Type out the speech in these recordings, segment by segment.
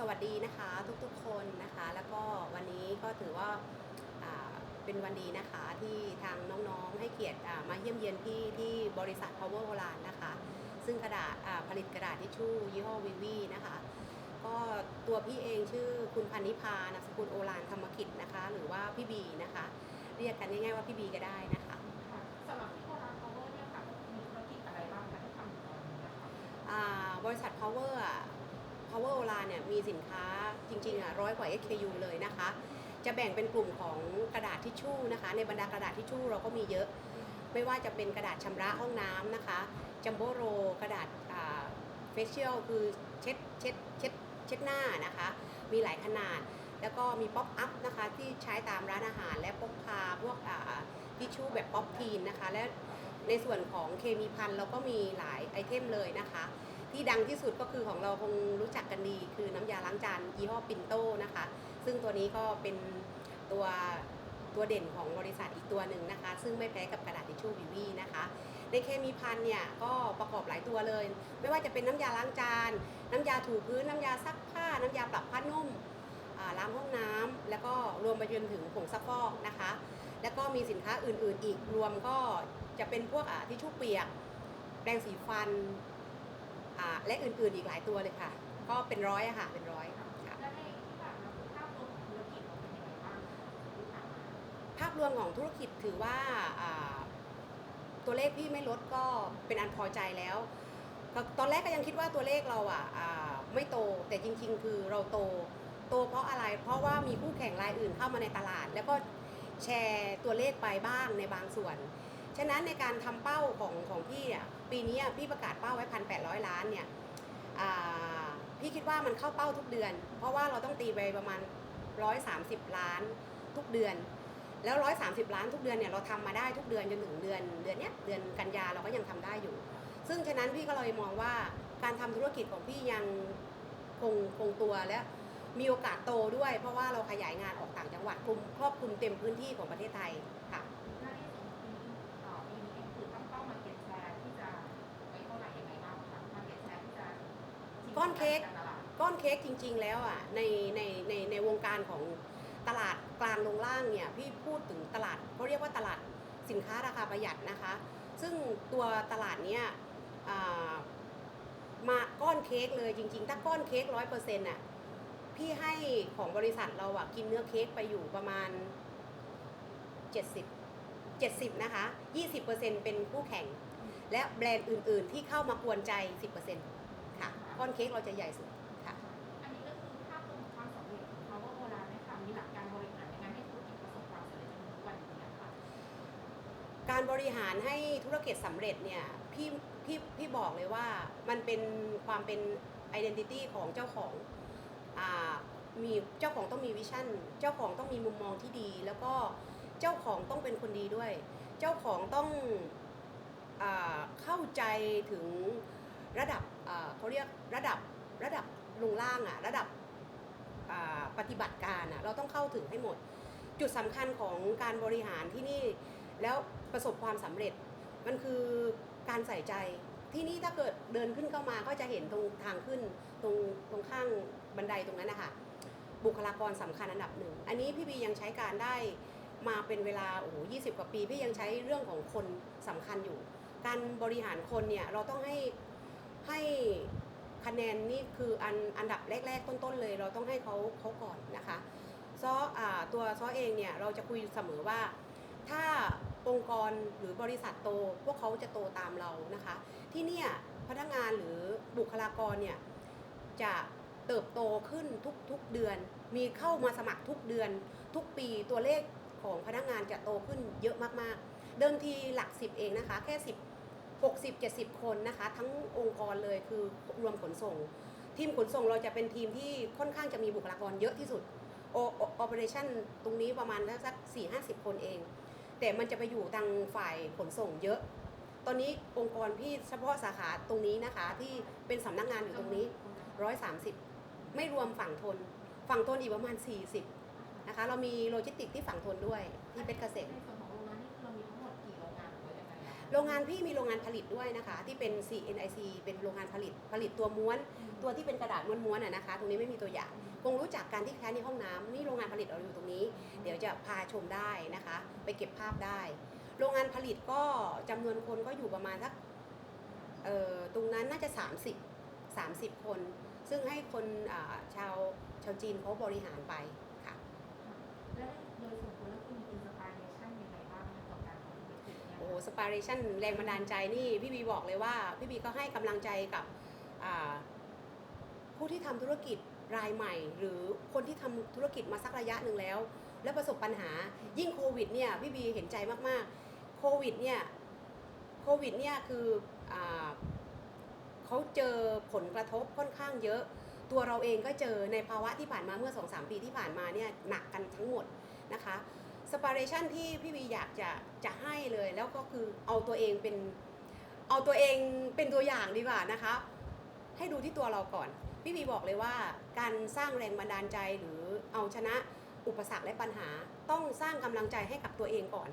สวัสดีนะคะทุกๆคนนะคะ แล้วก็วันนี้ก็ถือว่าอ่าเป็นวันดีนะคะที่ทางน้องๆให้เกียรติอ่ามาเยี่ยมเยียนที่ที่บริษัท Power โ l ลานนะคะ ซึ่งกระดาษอ่าผลิตกระดาษทิชชู่ยี่ห้อวิวีนะคะ ก็ตัวพี่เองชื่อคุณพันนิพานามสกุลโอลานธรรมกิจนะคะ หรือว่าพี่บีนะคะ เรียกกันง่ายๆว่าพี่บีก็ได้นะคะค่ะสำหรับที่โคราชพาวเวอร์เนี่ยค่ะมีธุรกิจอะไรบ้างคะที่ทำอยู่ตอนนี้นะคะอ่าบริษัท Power อะ Power โ l ลานเนี่ยมีสินค้าจริงๆอะร้อยกว่า SKU เลยนะคะ จะแบ่งเป็นกลุ่มของกระดาษทิชชู่นะคะ ในบรรดากระดาษทิชชู่เราก็มีเยอะ ไม่ว่าจะเป็นกระดาษชำระห้องน้ำนะคะจัมโบโรกระดาษเฟเชียลคือเช็ดเช็ดเช็ดเช็ดหน้านะคะ มีหลายขนาด แล้วก็มีป๊อปอัพนะคะที่ใช้ตามร้านอาหารและพกพาพวกทิชชู่แบบป๊อปทีนนะคะ และ ในส่วนของเคมีพันเราก็มีหลายไอเทมเลยนะคะ ที่ดังที่สุดก็คือของเราคงรู้จักกันดี คือน้ำยาล้างจานยี่ห้อปินโตนะคะ ซึ่งตัวนี้ก็เป็นตัวตัวเด่นของบริษัทอีกตัวหนึ่งนะคะ ซึ่งไม่แพ้กับกระดาษทิชชู่วิวีนะคะในเคมีพันเนี่ยก็ประกอบหลายตัวเลย ไม่ว่าจะเป็นน้ำยาล้างจาน น้ำยาถูพื้น น้ำยาซักผ้า น้ำยาปรับผ้านุ่มล้างห้องน้ำแล้วก็รวมไปจนถึงผงซักฟอกนะคะ แล้วก็มีสินค้าอื่นๆอีกรวมก็ จะเป็นพวกอ่าทิชชู่เปียกแปรงสีฟันอ่าและอื่นๆอีกหลายตัวเลยค่ะ ก็เป็นร้อยอะค่ะเป็นร้อยค่ะ และในที่ผ่านมาคือภาพรวมของธุรกิจเราเป็นยังไงบ้างคะที่ผ่านมาภาพรวมของธุรกิจถือว่าอ่าตัวเลขที่ไม่ลดก็เป็นอันพอใจแล้วก็ตอนแรกก็ยังคิดว่าตัวเลขเราอะอ่าไม่โตแต่จริง ๆ คือเราโต โตเพราะอะไร เพราะว่ามีคู่แข่งรายอื่นเข้ามาในตลาด แล้วก็แชร์ตัวเลขไปบ้างในบางส่วน ฉะนั้นในการทำเป้าของของพี่อะปีนี้พี่ประกาศเป้าไว้พันแปดร้อยล้านเนี่ยพี่คิดว่ามันเข้าเป้าทุกเดือน เพราะว่าเราต้องตีไปประมาณ130ล้านทุกเดือน แล้ว130ล้านทุกเดือนเนี่ยเราทำมาได้ทุกเดือนจนถึงเดือนเดือนเนี้ยเดือนกันยาเราก็ยังทำได้อยู่ ซึ่งฉะนั้นพี่ก็เลยมองว่าการทำธุรกิจของพี่ยังคงคงตัวและมีโอกาสโตด้วย เพราะว่าเราขยายงานออกต่างจังหวัดคลุมครอบคลุมเต็มพื้นที่ของประเทศไทยค่ะ อนเค้กก้อนเค้กจริง ๆ แล้วอะในในในในวงการของตลาดกลางลงล่างเนี่ยพี่พูดถึงตลาดเขาเรียกว่าตลาดสินค้าราคาประหยัดนะคะ ซึ่งตัวตลาดเนี้ยมาก้อนเค้กเลยจริง ๆ ถ้าก้อนเค้กร้อยเปอร์เซ็นต์อะพี่ให้ของบริษัทเราอะกินเนื้อเค้กไปอยู่ประมาณ70 70นะคะ20%เปอร์เซ็นต์เป็นคู่แข่ง และแบรนด์อื่น ๆ ที่เข้ามากวนใจ10%ค่ะ ก้อนเค้กเราจะใหญ่สุดค่ะ อันนี้ก็คือภาพรวมของความสำเร็จของ Power โบราณนะคะมีหลักการบริหารยังไงให้ธุรกิจประสบความสำเร็จจนถึงทุกวันนี้นะคะการบริหารให้ธุรกิจสำเร็จเนี่ยพี่พี่พี่บอกเลยว่ามันเป็นความเป็น identity ของเจ้าของอ่ามีเจ้าของต้องมีวิชั่น เจ้าของต้องมีมุมมองที่ดี แล้วก็เจ้าของต้องเป็นคนดีด้วย เจ้าของต้องอาเข้าใจถึงระดับอ่า เขาเรียกระดับระดับลงล่างอะระดับปฏิบัติการอะเราต้องเข้าถึงให้หมด จุดสำคัญของการบริหารที่นี่แล้วประสบความสำเร็จมันคือการใส่ใจที่นี่ถ้าเกิดเดินขึ้นเข้ามาก็จะเห็นตรงทางขึ้นตรงตรงข้างบันไดตรงนั้นนะคะบุคลากรสำคัญอันดับหนึ่งอันนี้พี่บียังใช้การได้มาเป็นเวลาโอ้โหยีกว่าปีพี่ยังใช้เรื่องของคนสำคัญอยู่ การบริหารคนเนี่ยเราต้องให้ ให้คะแนนนี่คืออันอันดับแรก ๆ ต้นๆเลย เราต้องให้เขาเขาก่อนนะคะซออ่าตัวซอเองเนี่ยเราจะคุยเสมอว่า ถ้าองค์กรหรือบริษัทโต พวกเขาจะโตตามเรานะคะ ที่เนี่ยพนักงานหรือบุคลากรเนี่ยจะเติบโตขึ้นทุกๆเดือน มีเข้ามาสมัครทุกเดือน ทุกปีตัวเลขของพนักงานจะโตขึ้นเยอะมากๆ เดิมทีหลักสิบเองนะคะ แค่สิ บหกสิบเจ็ดสิบคนนะคะ ทั้งองค์กรเลยคือรวมขนส่ง ทีมขนส่งเราจะเป็นทีมที่ค่อนข้างจะมีบุคลากรเยอะที่สุดโอโอเปอเรชั่นตรงนี้ประมาณสักสี่ห้าสิบคนเอง แต่มันจะไปอยู่ทางฝ่ายขนส่งเยอะ ตอนนี้องค์กรพี่เฉพาะสาขาตรงนี้นะคะ ที่เป็นสำนักงานอยู่ตรงนี้130ไม่รวมฝั่งทน ฝั่งทนอีกประมาณ40นะคะ เรามีโลจิสติกที่ฝั่งทนด้วยที่เพชรเกษมในส่วนของโรงงานนี่คือเรามีทั้งหมดกี่ โรงงานหรือว่ายังไงอะโรงงานพี่มีโรงงานผลิตด้วยนะคะ ที่เป็น CNIC เป็นโรงงานผลิตผลิตตัวม้วน ตัวที่เป็นกระดาษม้วนๆน่ะนะคะ ตรงนี้ไม่มีตัวอย่างคงรู้จักการที่แคสในห้องน้ำนี่โรงงานผลิตเราอยู่ตรงนี้ เดี๋ยวจะพาชมได้นะคะ ไปเก็บภาพได้ โรงงานผลิตก็จำนวนคนก็อยู่ประมาณสักเอ่อตรงนั้นน่าจะ 30 30 คน ซึ่งให้คนอ่าชาวชาวจีนเขาบริหารไปค่ะแล้วโดยส่วนตัวแล้วคุณมีอินสปิเรชันยังไงบ้างในกับการทำธุ รกิจเนี่ยโอ้สปาเรชันแรงบันดาลใจนี่พี่บีบอกเลยว่าพี่บีก็ให้กำลังใจกับผู้ที่ทำธุรกิจรายใหม่ หรือคนที่ทำธุรกิจมาสักระยะหนึ่งแล้ว แล้วประสบปัญหายิ่งโควิดเนี่ยพี่บีเห็นใจมากๆโควิดเนี่ยโควิดเนี่ยคืออเขาเจอผลกระทบค่อนข้างเยอะ ตัวเราเองก็เจอในภาวะที่ผ่านมาเมื่อ2-3ปีที่ผ่านมาเนี่ยหนักกันทั้งหมดนะคะ สปาเรชันที่พี่วีอยากจะจะให้เลย แล้วก็คือเอาตัวเองเป็น เอาตัวเองเป็นตัวอย่างดีกว่านะคะ ให้ดูที่ตัวเราก่อน พี่วีบอกเลยว่าการสร้างแรงบันดาลใจหรือเอาชนะอุปสรรคและปัญหา ต้องสร้างกำลังใจให้กับตัวเองก่อน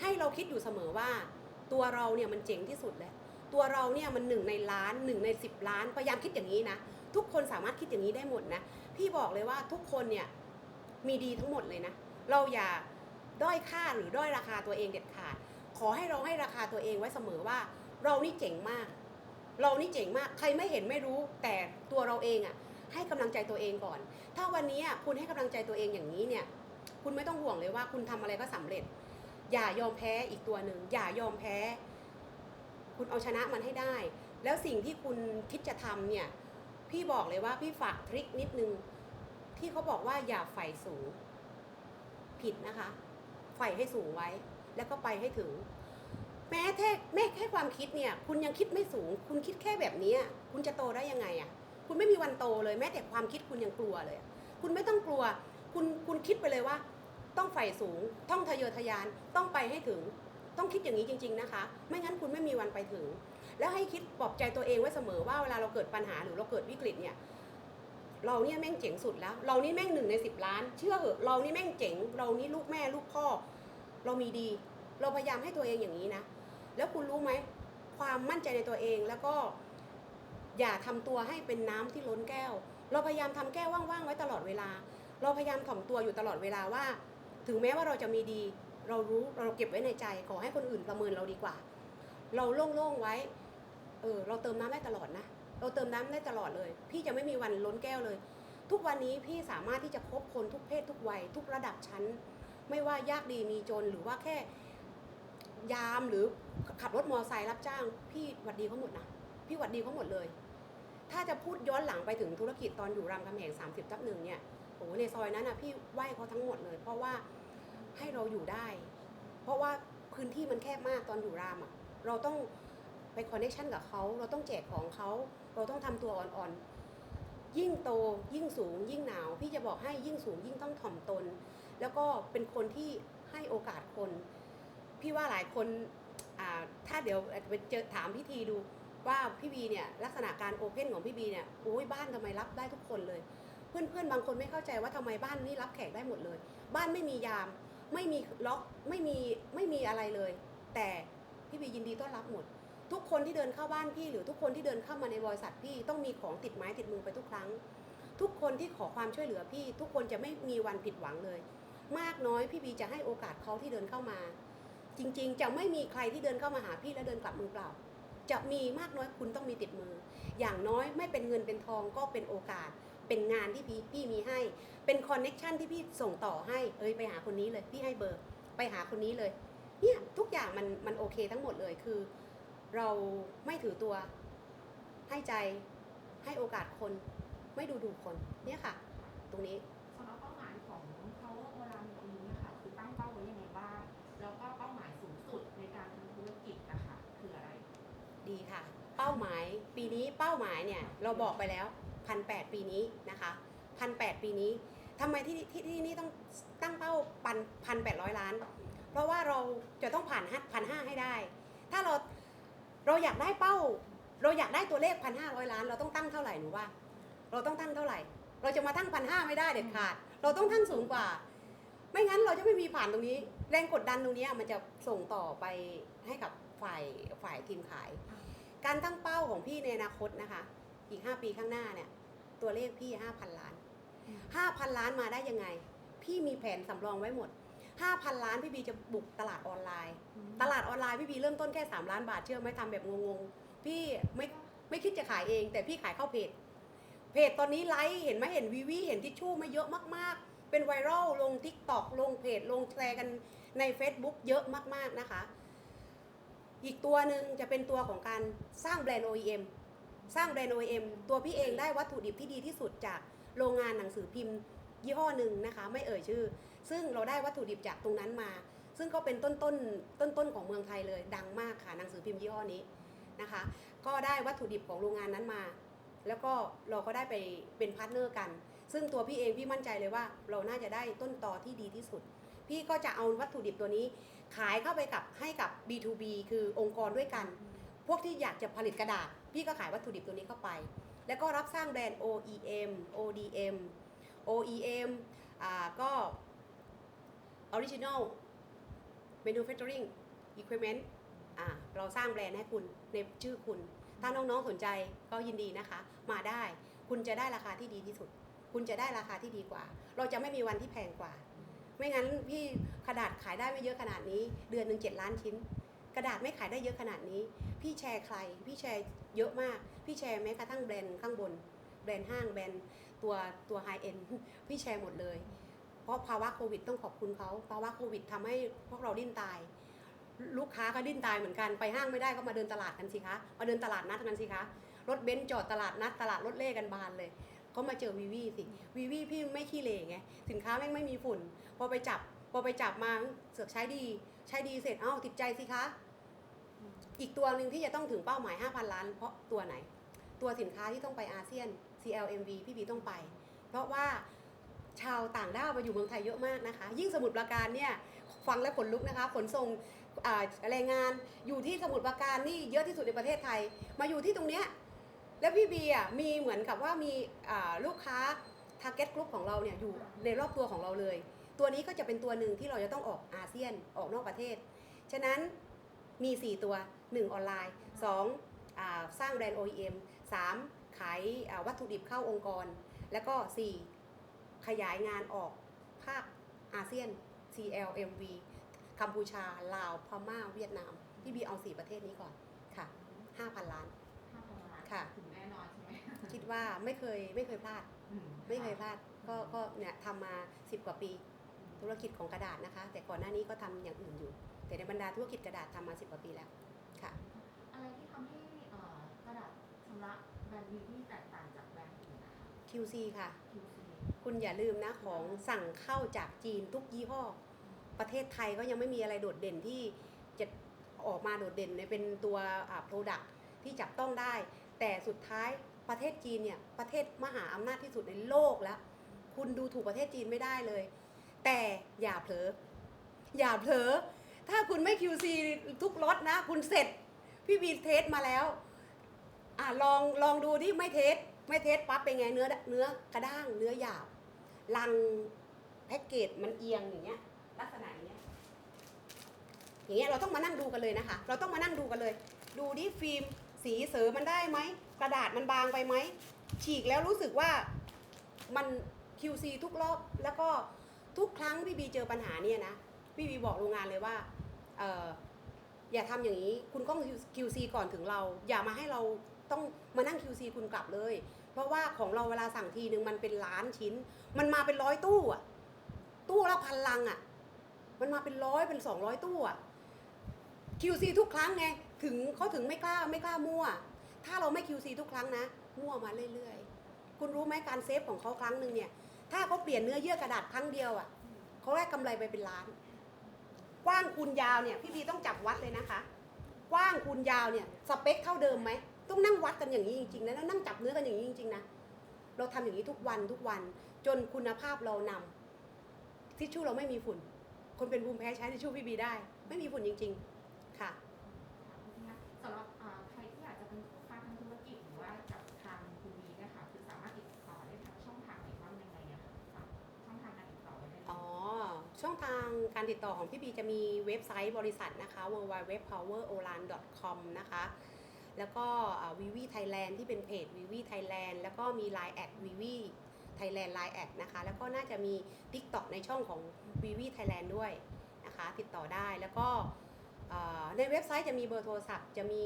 ให้เราคิดอยู่เสมอว่า ตัวเราเนี่ยมันเจ๋งที่สุดแล้วตัวเราเนี่ยมันหนึ่งในล้านหนึ่งในสิบล้านพยายามคิดอย่างนี้นะทุกคนสามารถคิดอย่างนี้ได้หมดนะพี่บอกเลยว่าทุกคนเนี่ยมีดีทั้งหมดเลยนะเราอย่า ด้อยค่าหรือด้อยราคาตัวเองเด็ดขาด ขอให้เราให้ราคาตัวเองไว้เสมอว่า เรานี่เจ๋งมาก เรานี่เจ๋งมาก ใครไม่เห็นไม่รู้ แต่ตัวเราเองอะ่ะ ให้กำลังใจตัวเองก่อน ถ้าวันนี้คุณให้กำลังใจตัวเองอย่างนี้เนี่ย คุณไม่ต้องห่วงเลยว่าคุณทำอะไรก็สำเร็จ อย่ายอมแพ้อีกตัวหนึ่ง อย่ายอมแพ้ คุณเอาชนะมันให้ได้ แล้วสิ่งที่คุณคิดจะทำเนี่ย พี่บอกเลยว่าพี่ฝากทริคนิดนึงที่เขาบอกว่าอย่าใฝ่สูง ผิดนะคะ ใฝ่ให้สูงไว้ แล้วก็ไปให้ถึง แม้แค่แม้แค่ความคิดเนี่ย คุณยังคิดไม่สูง คุณคิดแค่แบบนี้คุณจะโตได้ยังไงอะ คุณไม่มีวันโตเลยแม้แต่ความคิดคุณยังกลัวเลย คุณไม่ต้องกลัว คุณคุณคิดไปเลยว่า ต้องใฝ่สูง ต้องทะเยอทะยาน ต้องไปให้ถึง ต้องคิดอย่างนี้จริง ๆนะคะ ไม่งั้นคุณไม่มีวันไปถึง แล้วให้คิดปลอบใจตัวเองไว้เสมอว่าเวลาเราเกิดปัญหาหรือเราเกิดวิกฤตเนี่ย เราเนี่ยแม่งเจ๋งสุดแล้ว เรานี่แม่งหนึ่งในสิบล้าน เชื่อเหอะเรานี่แม่งเจ๋ง เรานี่ลูกแม่ลูกพ่อ เรามีดี เราพยายามให้ตัวเองอย่างนี้นะ แล้วคุณรู้ไหม ความมั่นใจในตัวเองแล้วก็ อย่าทำตัวให้เป็นน้ำที่ล้นแก้ว เราพยายามทำแก้วว่างๆไว้ตลอดเวลา เราพยายามถ่อมตัวอยู่ตลอดเวลาว่า ถึงแม้ว่าเราจะมีดี เรารู้เราเก็บไว้ในใจ ขอให้คนอื่นประเมินเราดีกว่า เราโล่งๆไว้ เออ เราเติมน้ำได้ตลอดนะ เราเติมน้ำได้ตลอดเลย พี่จะไม่มีวันล้นแก้วเลย ทุกวันนี้พี่สามารถที่จะคบคนทุกเพศทุกวัย ทุกระดับชั้น ไม่ว่ายากดีมีจนหรือว่าแค่ยามหรือขับรถมอเตอร์ไซค์รับจ้าง พี่หวัดดีเขาหมดนะพี่หวัดดีเขาหมดเลย ถ้าจะพูดย้อนหลังไปถึงธุรกิจตอนอยู่รามคำแหง30ทับหนึ่งเนี่ยโอ้โหในซอยนั้นนะพี่ไหว้เขาทั้งหมดเลย เพราะว่าให้เราอยู่ได้ เพราะว่าพื้นที่มันแคบมากตอนอยู่รามอะเราต้อง ไปคอนเนคชันกับเขาเราต้องแจกของเขาเราต้องทำตัวอ่อนๆ ยิ่งโตยิ่งสูง ยิ่งหนาว พี่จะบอกให้ยิ่งสูงยิ่งต้องถ่อมตน แล้วก็เป็นคนที่ให้โอกาสคน พี่ว่าหลายคนถ้าเดี๋ยวไปเจอถามพี่ทีดูว่าพี่บีเนี่ยลักษณะการโอเพนของพี่บีเนี่ยโอ้ยบ้านทำไมรับได้ทุกคนเลย เพื่อนๆบางคนไม่เข้าใจว่าทำไมบ้านนี้รับแขกได้หมดเลย บ้านไม่มียามไม่มีล็อกไม่มีไม่มีอะไรเลย แต่พี่บียินดีต้อนรับหมด ทุกคนที่เดินเข้าบ้านพี่ หรือทุกคนที่เดินเข้ามาในบริษัทพี่ต้องมีของติดไม้ติดมือไปทุกครั้ง ทุกคนที่ขอความช่วยเหลือพี่ ทุกคนจะไม่มีวันผิดหวังเลย มากน้อยพี่บีจะให้โอกาสเขาที่เดินเข้ามา จริงๆ จะไม่มีใครที่เดินเข้ามาหาพี่แล้วเดินกลับมือเปล่า จะมีมากน้อยคุณต้องมีติดมือ อย่างน้อยไม่เป็นเงินเป็นทองก็เป็นโอกาส เป็นงานที่พี่พี่มีให้ เป็นคอนเน็ชันที่พี่ส่งต่อให้เอ้ยไปหาคนนี้เลยพี่ให้เบอร์ ไปหาคนนี้เลยเนี่ยทุกอย่างมันมันโอเคทั้งหมดเลยคือ เราไม่ถือตัว ให้ใจให้โอกาสคน ไม่ดูถูกคนเนี่ยค่ะ ตรงนี้สำหรับเป้าหมายของเขาเวลาในปีนี้ค่ะคือตั้งเป้าไว้ยังไงบ้างแล้วก็เป้าหมายสูงสุดในการทำธุรกิจนะคะคืออะไร ดีค่ะ เป้าหมายปีนี้เป้าหมายเนี่ยเราบอกไปแล้วพันแปดปีนี้นะคะพันแปดปีนี้ทำไมที่ที่ที่นี่ต้องตั้งเป้าปันพันแปดร้อยล้าน เพราะว่าเราจะต้องผ่านพันห้าให้ได้ ถ้าเรา เราอยากได้เป้า เราอยากได้ตัวเลขพันห้าร้อยล้าน เราต้องตั้งเท่าไหร่หนูว่า เราต้องตั้งเท่าไหร่ เราจะมาตั้งพันห้าไม่ได้เด็ดขาด เราต้องตั้งสูงกว่า ไม่งั้นเราจะไม่มีผ่านตรงนี้ แรงกดดันตรงเนี้ยมันจะส่งต่อไปให้กับฝ่ายฝ่ายทีมขาย การตั้งเป้าของพี่ในอนาคตนะคะ อีก5ปีข้างหน้าเนี่ย ตัวเลขพี่5,000ล้าน5,000ล้านมาได้ยังไง พี่มีแผนสำรองไว้หมด 5,000 ล้านพี่บีจะบุกตลาดออนไลน์ ตลาดออนไลน์พี่บีเริ่มต้นแค่ 3 ล้านบาทเชื่อไหมทำแบบงงๆ พี่ไม่ไม่คิดจะขายเอง แต่พี่ขายเข้าเพจ เพจตอนนี้ไลค์เห็นไหมเห็นวีวีเห็นทิชชู่มาเยอะมากๆ เป็นไวรัลลง t ิ k t o k ลงเพจลงแชร์กันใน Facebook เยอะมากๆนะคะ อีกตัวหนึ่งจะเป็นตัวของการสร้างแบรนด์ OEM สร้างแบรนด์ OEM ตัวพี่เองได้วัตถุดิบที่ดีที่สุดจากโรงงานหนังสือพิมพ์ ยี่ห้อหนึ่งนะคะไม่เอ่ยชื่อ ซึ่งเราได้วัตถุดิบจากตรงนั้นมา ซึ่งก็เป็นต้นต้นต้นต้นของเมืองไทยเลยดังมากค่ะหนังสือพิมพ์ยี่ห้อนี้นะคะ ก็ได้วัตถุดิบของโรงงานนั้นมา แล้วก็เราก็ได้ไปเป็นพาร์ทเนอร์กัน ซึ่งตัวพี่เองพี่มั่นใจเลยว่า เราน่าจะได้ต้นตอที่ดีที่สุด พี่ก็จะเอาวัตถุดิบตัวนี้ ขายเข้าไปกับให้กับ B2B คือองค์กรด้วยกัน พวกที่อยากจะผลิตกระดาษ พี่ก็ขายวัตถุดิบตัวนี้เข้าไป แล้วก็รับสร้างแบรนด์ OEM ODM OEM อ่าก็ Original Manufacturing Equipment อ่าเราสร้างแบรนด์ให้คุณในชื่อคุณ ถ้าน้องๆสนใจก็ยินดีนะคะ มาได้คุณจะได้ราคาที่ดีที่สุด คุณจะได้ราคาที่ดีกว่า เราจะไม่มีวันที่แพงกว่า ไม่งั้นพี่กระดาษขายได้ไม่เยอะขนาดนี้ เดือนหนึ่งเจ็ดล้านชิ้น กระดาษไม่ขายได้เยอะขนาดนี้ พี่แชร์ใคร พี่แชร์เยอะมาก พี่แชร์แม้กระทั่งแบรนด์ข้างบน แบรนด์ห้างแบรนด์ ตัวตัวไฮเอ็นพี่แชร์หมดเลย เพราะภาวะโควิดต้องขอบคุณเขาภาวะโควิดทำให้พวกเราดิ้นตาย ลูกค้าก็ดิ้นตายเหมือนกันไปห้างไม่ได้ก็มาเดินตลาดกันสิคะมาเดินตลาดนัดกันสิคะรถเบนซ์จอดตลาดนัดตลาดรถเล่กันบานเลยเขามาเจอวีวีสิวีวีพี่ไม่ขี้เหร่ไงสินค้าแม่งไม่มีฝุ่น พอไปจับพอไปจับมาเสือกใช้ดี ใช้ดีเสร็จเอ้าติดใจสิคะ อีกตัวหนึ่งที่จะต้องถึงเป้าหมาย 5,000 ล้าน เพราะตัวไหน ตัวสินค้าที่ต้องไปอาเซียน CLMV พี่บีต้องไป เพราะว่าชาวต่างด้าวมาอยู่เมืองไทยเยอะมากนะคะ ยิ่งสมุทรปราการเนี่ยฟังแล้วขนลุกนะคะขนส่งแรงงานอยู่ที่สมุทรปราการนี่เยอะที่สุดในประเทศไทย มาอยู่ที่ตรงเนี้ยแล้วพี่บีอะมีเหมือนกับว่ามีลูกค้า target group ของเราเนี่ยอยู่ในรอบตัวของเราเลย ตัวนี้ก็จะเป็นตัวหนึ่งที่เราจะต้องออกอาเซียนออกนอกประเทศ ฉะนั้นมี 4 ตัว 1 ออนไลน์2อ่าสร้างแบรนด์ OEM 3 ขายอ่าวัตถุดิบเข้าองค์กร แล้วก็ 4 ขยายงานออกภาคอาเซียน CLMV กัมพูชา ลาว พม่า เวียดนาม พี่บีเอา 4 ประเทศนี้ก่อนค่ะ 5,000 ล้านห้าพันล้านค่ะ ถึงแน่นอนใช่ไหมคิดว่าไม่เคยไม่เคยพลาดอืไม่เคยพลาด ก็ก็เนี่ยทำมา 10 กว่าปี ธุรกิจของกระดาษนะคะ แต่ก่อนหน้านี้ก็ทำอย่างอื่นอยู่ แต่ในบรรดาธุรกิจกระดาษทำมา 10 กว่าปีแล้วค่ะ อะไรที่ทำให้เอ่อกระดาษชำระแบ รนด์วีที่แตกต่างจากแบรนด์อื่นนะคะ QC ค่ะ QC คุณอย่าลืมนะของสั่งเข้าจากจีนทุกยี่ห้อ ประเทศไทยก็ยังไม่มีอะไรโดดเด่นที่จะออกมาโดดเด่นในเป็นตัวอ่า product ที่จับต้องได้ แต่สุดท้ายประเทศจีนเนี่ยประเทศมหาอำนาจที่สุดในโลกแล้ว คุณดูถูกประเทศจีนไม่ได้เลย แต่อย่าเผลออย่าเผลอถ้าคุณไม่ QC ทุกรถนะ คุณเสร็จ พี่บีเทสมาแล้ว อะลองลองดูที่ไม่เทสไม่เทสปั๊บเป็นไงเนื้อเนื้อกระด้างเนื้อหยาบลังแพ็กเกจมันเอียงอย่างเงี้ย ลักษณะอย่างเงี้ยอย่างเงี้ยเราต้องมานั่งดูกันเลยนะคะ เราต้องมานั่งดูกันเลย ดูดิฟิล์มสีเสริมมันได้ไหมกระดาษมันบางไปไหมฉีกแล้วรู้สึกว่ามัน QC ทุกรอบแล้วก็ทุกครั้งพี่บีเจอปัญหาเนี่ยนะพี่บีบอกโรงงานเลยว่าเอออย่าทำอย่างนี้ คุณต้อง QC ก่อนถึงเรา อย่ามาให้เรา ต้องมานั่ง QC คุณกลับเลย เพราะว่าของเราเวลาสั่งทีนึงมันเป็นล้านชิ้น มันมาเป็นร้อยตู้อะตู้ละพันลังอะมันมาเป็นร้อยเป็นสองร้อยตู้อะ QC ทุกครั้งไงถึงเขาถึงไม่กล้าไม่กล้ามั่ว ถ้าเราไม่ QC ทุกครั้งนะ มั่วมาเรื่อยๆ คุณรู้ไหมการเซฟของเขาครั้งหนึ่งเนี่ย ถ้าเขาเปลี่ยนเนื้อเยื่อกระดาษครั้งเดียวอะ่ะเขาได้กำไรไปเป็นล้าน กว้างคูณยาวเนี่ย พี่บีต้องจับวัดเลยนะคะ กว้างคูณยาวเนี่ย สเปคเท่าเดิมไหม ต้องนั่งวัดกันอย่างนี้จริงๆนะแล้วนั่งจับเนื้อกันอย่างนี้จริงๆนะเราทำอย่างนี้ทุกวันทุกวัน จนคุณภาพเรานำทิชชู่เราไม่มีฝุ่น คนเป็นภูมิแพ้ใช้ทิชชู่พี่บีได้ ไม่มีฝุ่นจริง ๆ ค่ะสำหรับอ่าใครที่อยากจะเป็นคู่ค้าทางธุรกิจหรือว่ากับทางคุณวีเนะคะคือสามารถติดต่อได้ทางช่องทางไหนบ้างยังไงอะคะฝากช่องทางการติดต่อไว้ได้ไหมอ๋อชช่องทางการติดต่อของพี่บีจะมีเว็บไซต์บริษัทนะคะ www.powerolan.com นะคะ แล้วก็วิวีไทยแลนด์ที่เป็นเพจวิวีไทยแลนด์แล้วก็มี Line แอดวิวีไทยแลนด์ไลน์แอดนะคะ แล้วก็น่าจะมี TikTok ในช่องของวิวีไทยแลนด์ด้วยนะคะ ติดต่อได้แล้วก็ในเว็บไซต์จะมีเบอร์โทรศัพท์จะมี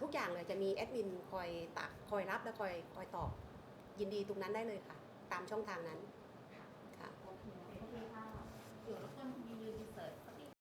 ทุกอย่างเลยจะมีแอดมินคอยตักคอยรับและคอยคอยตอบยินดีตรงนั้นได้เลยค่ะ ตามช่องทางนั้น